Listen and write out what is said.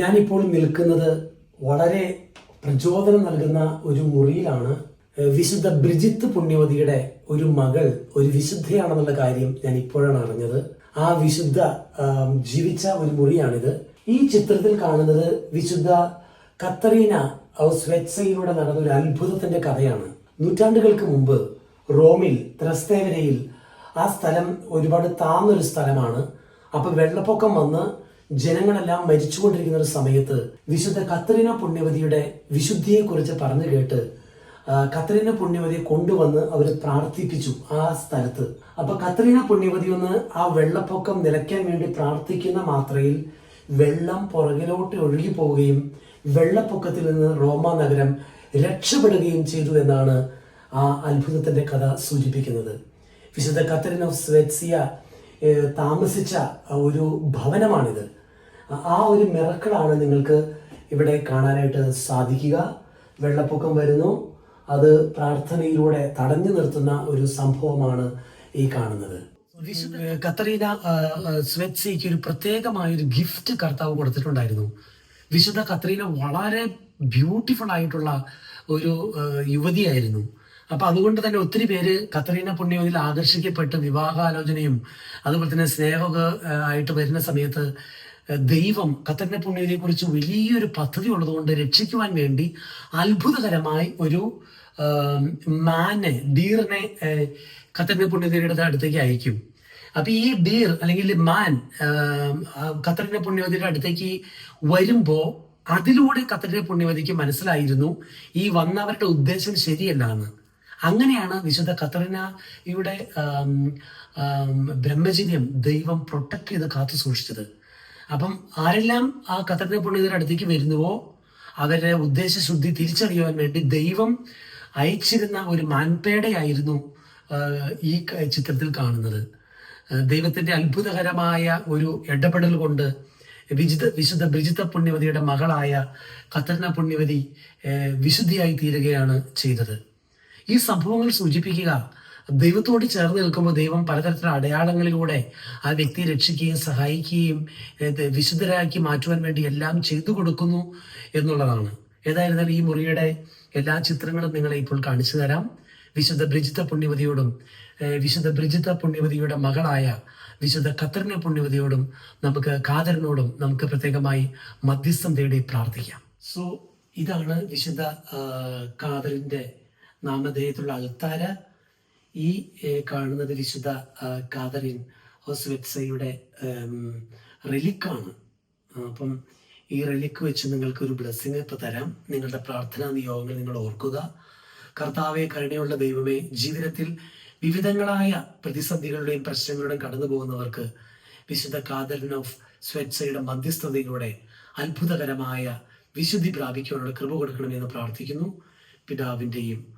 ഞാനിപ്പോൾ നിൽക്കുന്നത് വളരെ പ്രചോദനം നൽകുന്ന ഒരു മുറിയിലാണ്. വിശുദ്ധ ബ്രിജിത്ത് പുണ്യവതിയുടെ ഒരു മകൾ ഒരു വിശുദ്ധയാണെന്നുള്ള കാര്യം ഞാൻ ഇപ്പോഴാണ് അറിഞ്ഞത്. ആ വിശുദ്ധ ജീവിച്ച ഒരു മുറിയാണിത്. ഈ ചിത്രത്തിൽ കാണുന്നത് വിശുദ്ധ കത്തറീന സ്വെറ്റ്സയിലൂടെ നടന്ന ഒരു അത്ഭുതത്തിന്റെ കഥയാണ്. നൂറ്റാണ്ടുകൾക്ക് മുമ്പ് റോമിൽ ത്രസ്തേവരയിൽ ആ സ്ഥലം ഒരുപാട് താന്നൊരു സ്ഥലമാണ്. അപ്പൊ വെള്ളപ്പൊക്കം വന്ന് ജനങ്ങളെല്ലാം മരിച്ചുകൊണ്ടിരിക്കുന്ന ഒരു സമയത്ത് വിശുദ്ധ കത്തറിന പുണ്യവതിയുടെ വിശുദ്ധിയെ കുറിച്ച് പറഞ്ഞു കേട്ട് കത്രീന പുണ്യവതിയെ കൊണ്ടുവന്ന് അവർ പ്രാർത്ഥിപ്പിച്ചു ആ സ്ഥലത്ത്. അപ്പൊ കത്രീന പുണ്യവതി ഒന്ന് ആ വെള്ളപ്പൊക്കം നിലയ്ക്കാൻ വേണ്ടി പ്രാർത്ഥിക്കുന്ന മാത്രയിൽ വെള്ളം പുറകിലോട്ട് ഒഴുകി പോവുകയും വെള്ളപ്പൊക്കത്തിൽ നിന്ന് റോമ നഗരം രക്ഷപ്പെടുകയും ചെയ്തു എന്നാണ് ആ അത്ഭുതത്തിന്റെ കഥ സൂചിപ്പിക്കുന്നത്. വിശുദ്ധ കത്തറിൻ ഓഫ് സ്വെറ്റ്സിയ താമസിച്ച ഒരു ഭവനമാണിത്. ആ- ഒരു മിറക്കളാണ് നിങ്ങൾക്ക് ഇവിടെ കാണാനായിട്ട് സാധിക്കുക. വെള്ളപ്പൊക്കം വരുന്നു. അത് പ്രാർത്ഥനയിലൂടെ തടഞ്ഞു നിർത്തുന്ന ഒരു സംഭവമാണ് ഈ കാണുന്നത്. കത്തറീന സ്വെറ്റ്സിക്ക് ഒരു പ്രത്യേകമായ ഒരു ഗിഫ്റ്റ് കർത്താവ് കൊടുത്തിട്ടുണ്ടായിരുന്നു. വിശുദ്ധ കത്രീന വളരെ ബ്യൂട്ടിഫുൾ ആയിട്ടുള്ള ഒരു യുവതിയായിരുന്നു. അപ്പൊ അതുകൊണ്ട് തന്നെ ഒത്തിരി പേര് കത്രീന പുണ്യവതിൽ ആകർഷിക്കപ്പെട്ട് വിവാഹാലോചനയും അതുപോലെ തന്നെ സ്നേഹമൊക്കെ ആയിട്ട് വരുന്ന സമയത്ത് ദൈവം കത്രീന പുണ്യവതിയെ കുറിച്ച് വലിയൊരു പദ്ധതി ഉള്ളതുകൊണ്ട് രക്ഷിക്കുവാൻ വേണ്ടി അത്ഭുതകരമായി ഒരു മാനെ ഡീറിനെ ആ, പുണ്യതിയുടെ അടുത്തേക്ക് അയക്കും. അപ്പൊ ഈ ഡീർ അല്ലെങ്കിൽ മാൻ ഖത്തറിന്റെ പുണ്യവതിയുടെ അടുത്തേക്ക് വരുമ്പോ അതിലൂടെ ഖത്തറിന്റെ പുണ്യവതിക്ക് മനസ്സിലായിരുന്നു ഈ വന്നവരുടെ ഉദ്ദേശം ശരിയല്ലാന്ന് അങ്ങനെയാണ് വിശുദ്ധ ഖത്തറിനയുടെ ഇവിടെ ബ്രഹ്മചര്യം ദൈവം പ്രൊട്ടക്ട് ചെയ്ത് കാത്തു സൂക്ഷിച്ചത്. അപ്പം ആരെല്ലാം ആ കത്തറിനെ പുണ്യവതിയുടെ അടുത്തേക്ക് വരുന്നുവോ അവരുടെ ഉദ്ദേശശുദ്ധി തിരിച്ചറിയുവാൻ വേണ്ടി ദൈവം അയച്ചിരുന്ന ഒരു മാൻപേടയായിരുന്നു ഈ ചിത്രത്തിൽ കാണുന്നത്. ദൈവത്തിന്റെ അത്ഭുതകരമായ ഒരു ഇടപെടൽ കൊണ്ട് വിജിത വിശുദ്ധ ബ്രിജിത്ത പുണ്യവതിയുടെ മകളായ കത്തർന പുണ്യവതി വിശുദ്ധിയായി തീരുകയാണ് ചെയ്തത്. ഈ സംഭവങ്ങൾ സൂചിപ്പിക്കുക ദൈവത്തോട് ചേർന്ന് നിൽക്കുമ്പോൾ ദൈവം പലതരത്തിലുള്ള അടയാളങ്ങളിലൂടെ ആ വ്യക്തിയെ രക്ഷിക്കുകയും സഹായിക്കുകയും വിശുദ്ധരാക്കി മാറ്റുവാൻ വേണ്ടി എല്ലാം ചെയ്തു കൊടുക്കുന്നു എന്നുള്ളതാണ്. ഏതായിരുന്നാലും ഈ മുറിയുടെ എല്ലാ ചിത്രങ്ങളും നിങ്ങളെ ഇപ്പോൾ കാണിച്ചു തരാം. വിശുദ്ധ ബ്രിജിത്ത പുണ്യവതിയോടും വിശുദ്ധ ബ്രിജിത്ത പുണ്യവതിയുടെ മകളായ വിശുദ്ധ ഖത്തറിനെ പുണ്യവതിയോടും നമുക്ക് കാതറിനോടും നമുക്ക് പ്രത്യേകമായി മധ്യസ്ഥം തേടി പ്രാർത്ഥിക്കാം. സോ ഇതാണ് വിശുദ്ധ കാതറിന്റെ നാമധേയത്തിലുള്ള അൾത്താര ഈ കാണുന്നത് വിശുദ്ധ കാതറിൻ ഹോസ്വെറ്റ്സയുടെ റെലിക്കാണ്. അപ്പം ഈ റെലിക്ക് വെച്ച് നിങ്ങൾക്ക് ഒരു ബ്ലെസ്സിങ് ഇപ്പൊ തരാം. നിങ്ങളുടെ പ്രാർത്ഥനാ നിയോഗങ്ങൾ നിങ്ങൾ ഓർക്കുക. കർത്താവെ കരുണയുള്ള ദൈവമേ ജീവിതത്തിൽ വിവിധങ്ങളായ പ്രതിസന്ധികളുടെയും പ്രശ്നങ്ങളുടെയും കടന്നു പോകുന്നവർക്ക് വിശുദ്ധ കാതറിൻ ഓഫ് സ്വെറ്റ്സയുടെ മധ്യസ്ഥതയിലൂടെ അത്ഭുതകരമായ വിശുദ്ധി പ്രാപിക്കുവാനുള്ള കൃപ കൊടുക്കണമെന്ന് പ്രാർത്ഥിക്കുന്നു. പിതാവിന്റെയും